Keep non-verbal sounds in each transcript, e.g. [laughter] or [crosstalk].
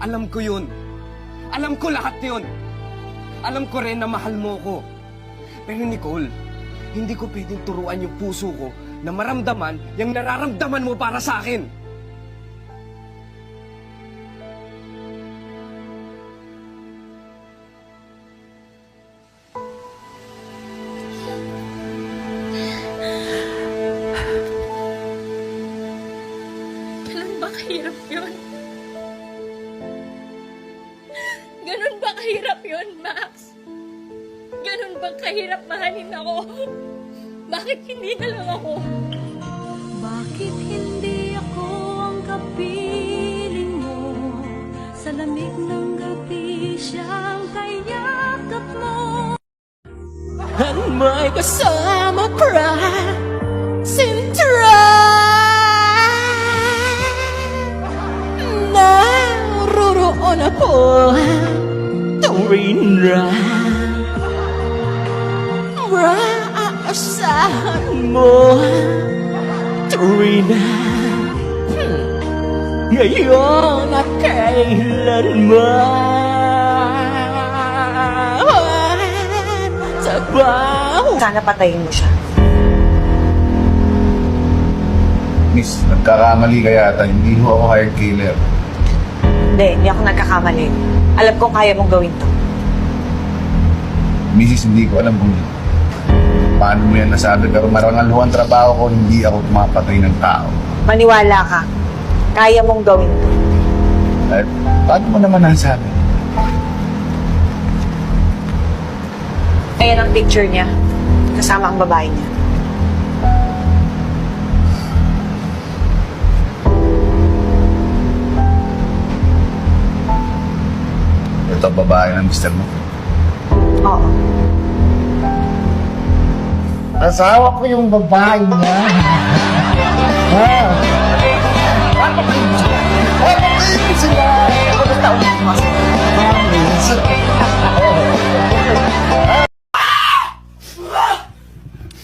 alam ko yun. Alam ko lahat yun. Alam ko rin na mahal mo ko. Pero Nicole, hindi ko pwedeng turuan yung puso ko na maramdaman yung nararamdaman mo para sa akin. Mahalin ako? [laughs] Bakit hindi na lang ako? Bakit hindi ako ang kapiling mo? Sa lamig ng gabi siyang kayakap mo Ang may kasama pra Sintra Naroroon ako Tuwin ra Maaasahan mo Tuwin na hmm, Ngayon at kailanman Sa baho Sana patayin mo siya. Miss, nagkakamali ka yata. Hindi ho ako hired killer. Hindi, hindi ako nagkakamali. Alam ko kaya mong gawin to. Mrs. hindi ko alam kung paano mo yan nasabi. Pero marangal ho ang trabaho ko, hindi ako pumapatay ng tao. Maniwala ka. Kaya mong gawin to. At paano mo naman nasabi? Ayan ang picture niya. Kasama ang babae niya. Ito ang babae ng mister mo. Oo. Asawa ko yung babae niya. Ha? Ano kayo sila? Ano? Pumunta ulit mo.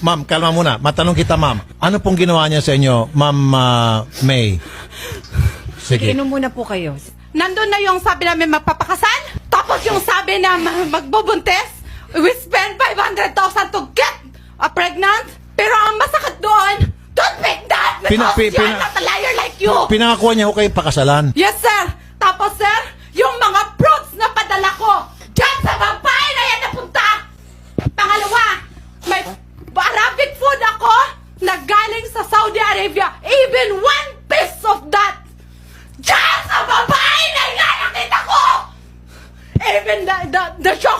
Ma'am, kalma muna. Matanong kita, ma'am. Ano pong ginawa niya sa inyo, ma'am ah, May? Sige. Inom muna po kayo. Nandun na yung sabi namin magpapakasal, tapos yung sabi na ma- magbubuntis, we spend 500,000 to get pregnant, pero ang masakit doon, don't make that because Pina- pi- you're pina- not a liar like you! Pinangakuha niya ko kayo pakasalan. yes, sir! Tapos, sir, yung mga fruits na padala ko, dyan sa babae na yan napunta! Pangalawa, may Arabic food ako na galing sa Saudi Arabia. Even one piece of that Diyan sa babae na yan nakita ko! Even the, the, the chocolate,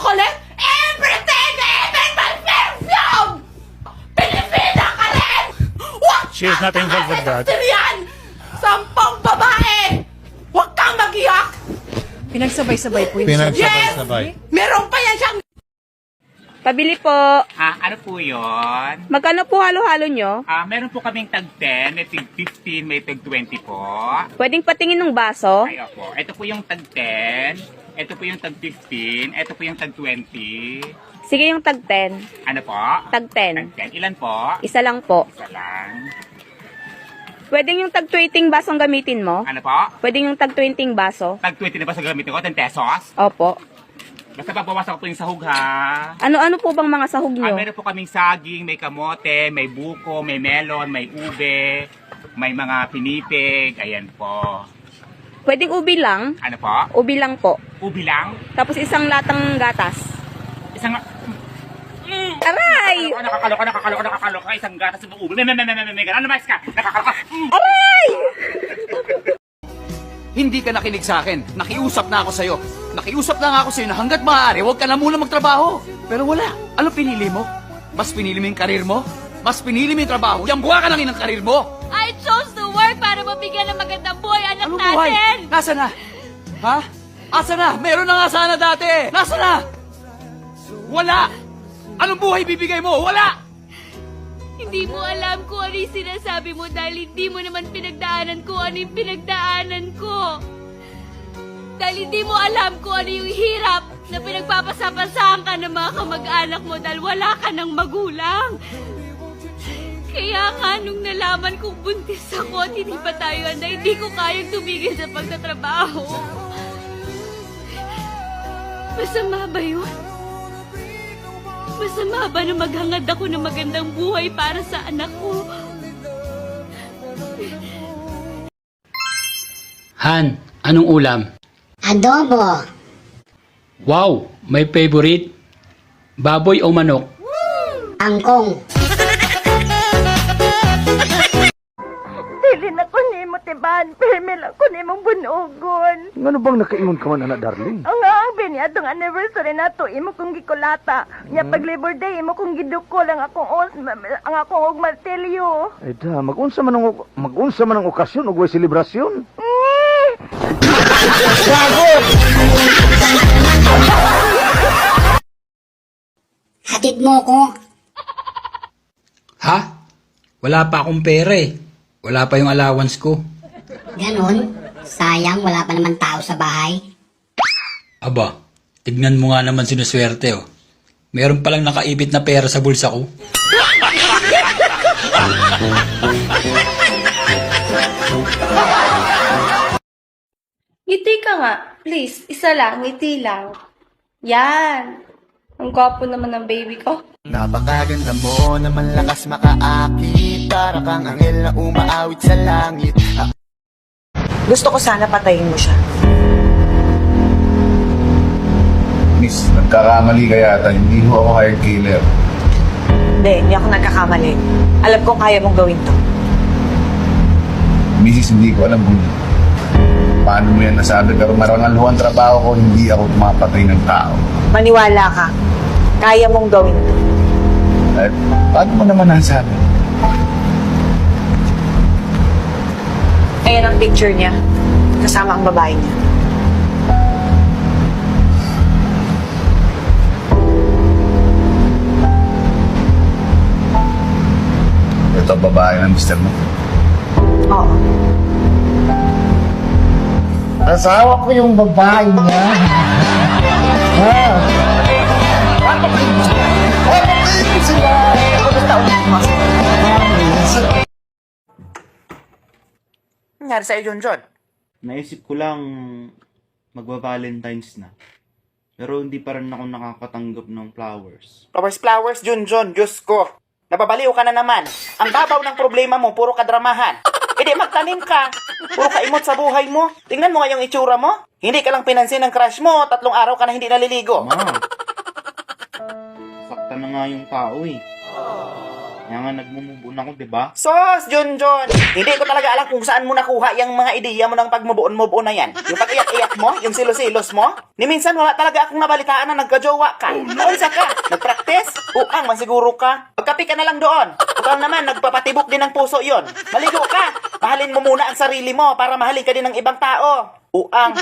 not involved with that. Yan! Sampang babae! Huwag kang mag-iyak! Pinagsabay-sabay po yun. Yes! Pinagsabay-sabay. Meron pa yan siyang Pabili po. Ah, ano po yun? Magkano po halo-halo nyo? Ah, meron po kaming tag 10, may tag 15, may tag 20 po. Pwedeng patingin ng baso? Ay, opo. Ito po yung tag 10, ito po yung tag 15, ito po yung tag 20. Sige yung tag 10. Ano po? Tag 10. Tag 10. Ilan po? Isa lang po. Isa lang. Pwedeng yung tag 20 basong gamitin mo? Ano po? Pwedeng yung tag 20 baso? Tag 20 na ba sa gamitin ko? 10 pesos? Opo. Basta babawasan ko po yung sahog ha. Ano-ano po bang mga sahog Ah, nyo? meron po kaming saging, may kamote, may buko, may melon, may ube, may mga pinipig, ayan po. Pwedeng ubi lang? Ano po? Ubi lang po. Ubi lang? Tapos isang latang gatas. Isang... Aray! Nakakaloka, nakakaloka, nakakaloka, nakakaloka, isang gatas sa ubi. May, may, may, may, may, may, ganun, lumayas ka. Nakakaloka. Mm. Aray! Hindi ka nakinig sa akin. Nakiusap na ako sa'yo. Nakiusap na nga ako sa'yo na hanggat maaari, huwag ka na muna magtrabaho. Pero wala. Ano pinili mo? Mas pinili mo yung karir mo? Mas pinili mo yung trabaho? Yan buha ka na ng karir mo! I chose to work para mabigyan ng magandang buhay anak Ano natin! buhay? Nasa na? Ha? Asa na? Meron na nga sana dati! Nasa na? Wala! Anong buhay bibigay mo? Wala! Hindi mo alam kung ano yung sinasabi mo dahil hindi mo naman pinagdaanan kung ano yung pinagdaanan ko. Dahil hindi mo alam kung ano yung hirap na pinagpapasapasahan ka ng mga kamag-anak mo dahil wala ka ng magulang. nga nung nalaman kong buntis ako at hindi pa tayo na hindi ko kayang tumigil sa pagtatrabaho. Masama ba yun? Masama ba na maghangad ako ng magandang buhay para sa anak ko? Han, anong ulam? Adobo. Wow, may favorite? Baboy o manok? Angkong. Dili na ko nimo tiban, permil ako nimong bunugon. Ano bang nakaingon ka man, anak darling? Ang nga ang biniadong anniversary na to, imo kong gikulata. Nya pag Labor Day, imo kong gidukol ang akong os, ang akong og martilyo. Ay da, mag-unsa man ang, mag-unsa man ang okasyon o way selebrasyon. Hatid mo ko. Ha? Wala pa akong pera eh. Wala pa yung allowance ko. Ganon. Sayang, wala pa naman tao sa bahay. Aba, tignan mo nga naman sinuswerte oh. Meron palang nakaipit na pera sa bulsa ko. Ngiti ka nga. Please, isa lang, ngiti lang. Yan. Ang gwapo naman ng baby ko. Napakaganda mo naman lakas makaakit Para kang angel na umaawit sa langit Gusto ko sana patayin mo siya. Nagkakamali ka yata. Hindi ho ako hired killer. Hindi, hindi ako nagkakamali. Alam ko kaya mong gawin to. Mrs. hindi ko alam kung paano mo yan nasabi. Pero marangal ho ang trabaho ko. Hindi ako pumapatay ng tao. Maniwala ka. Kaya mong gawin to. At paano mo naman nasabi? Ayan ang picture niya. Kasama ang babae niya. Babae ng mister mo. Oo. Asawa ko yung babae niya. ah. Nangyari sa'yo, John John? Naisip ko lang magwa-Valentine's na. Pero hindi pa rin ako nakakatanggap ng flowers. Flowers, flowers, John John, Diyos ko. Napabaliw ka na naman. Ang babaw ng problema mo, puro kadramahan. E di magtanim ka. Puro kaimot sa buhay mo. Tingnan mo nga yung itsura mo. Hindi ka lang pinansin ng crush mo, tatlong araw ka na hindi naliligo. Ma, sakta na nga yung tao eh. Kaya nga nagmumubon ako, di ba? Sos, John John! Hindi ko talaga alam kung saan mo nakuha yung mga ideya mo ng pagmubuon-mubuon na yan. Yung pag-iyak-iyak mo, yung silos-silos mo. Ni minsan wala talaga akong nabalitaan na nagkajowa ka. Noon sa ka, nag-practice? Uang, masiguro ka. Magkapi ka na lang doon. Ikaw naman, nagpapatibok din ng puso yon. Maligo ka. Mahalin mo muna ang sarili mo para mahalin ka din ng ibang tao. Uang.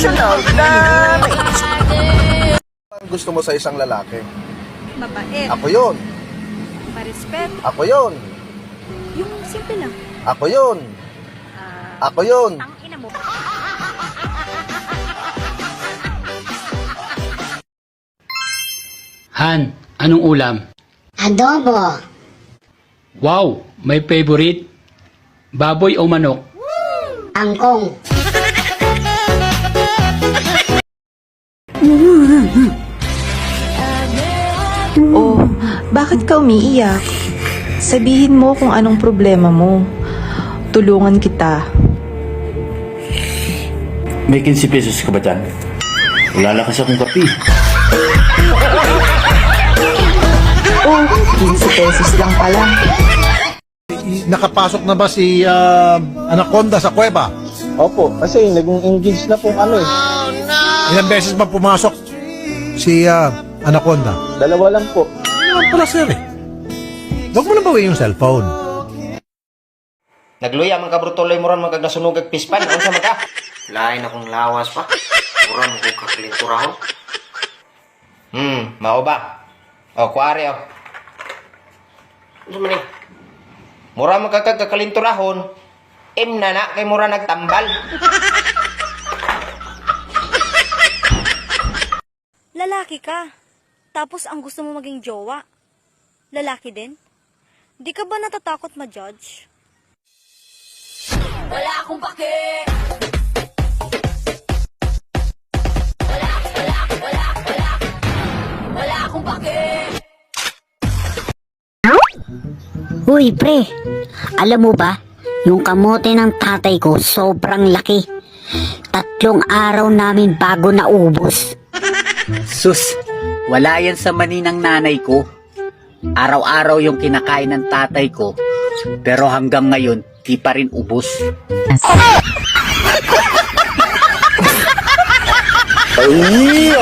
Emotional damage. Gusto mo sa isang lalaki? Mabait. Ako yun. Marespeto. Ako yun. Yung simple lang. Ako yun. Ako yun. Ang ina mo. Han, anong ulam? Adobo. Wow, may favorite? Baboy o manok? Angkong. Oh, bakit ka umiiyak? Sabihin mo kung anong problema mo. Tulungan kita. May 15 pesos ka ba dyan? Wala lang kasi akong kapi. Oh, 15 pesos lang pala. Nakapasok na ba si ah, Anaconda sa kuweba? Opo, kasi nag-engage na pong ano eh. Ilang beses ba pumasok si ah, Anaconda? Dalawa lang po. Ano naman pala sir eh? Huwag mo na bawi yung cellphone. Nagluya man ka brutuloy mo ron magagasunog ag pispan. Ano sa maka? Lain akong lawas pa. Mura mo kong kaklinturaho. Hmm, mao ba? O, kuwari o. Ano man eh? Mura mo kakakalinturahon. Im na na kay mura nagtambal. Lalaki ka. Tapos ang gusto mo maging jowa. Lalaki din? Di ka ba natatakot ma-judge? Wala akong pake! Wala akong pake! Uy, pre. Alam mo ba, yung kamote ng tatay ko sobrang laki. Tatlong araw namin bago naubos. Sus, wala yan sa mani ng nanay ko. Araw-araw yung kinakain ng tatay ko. Pero hanggang ngayon, di pa rin ubos. Ay,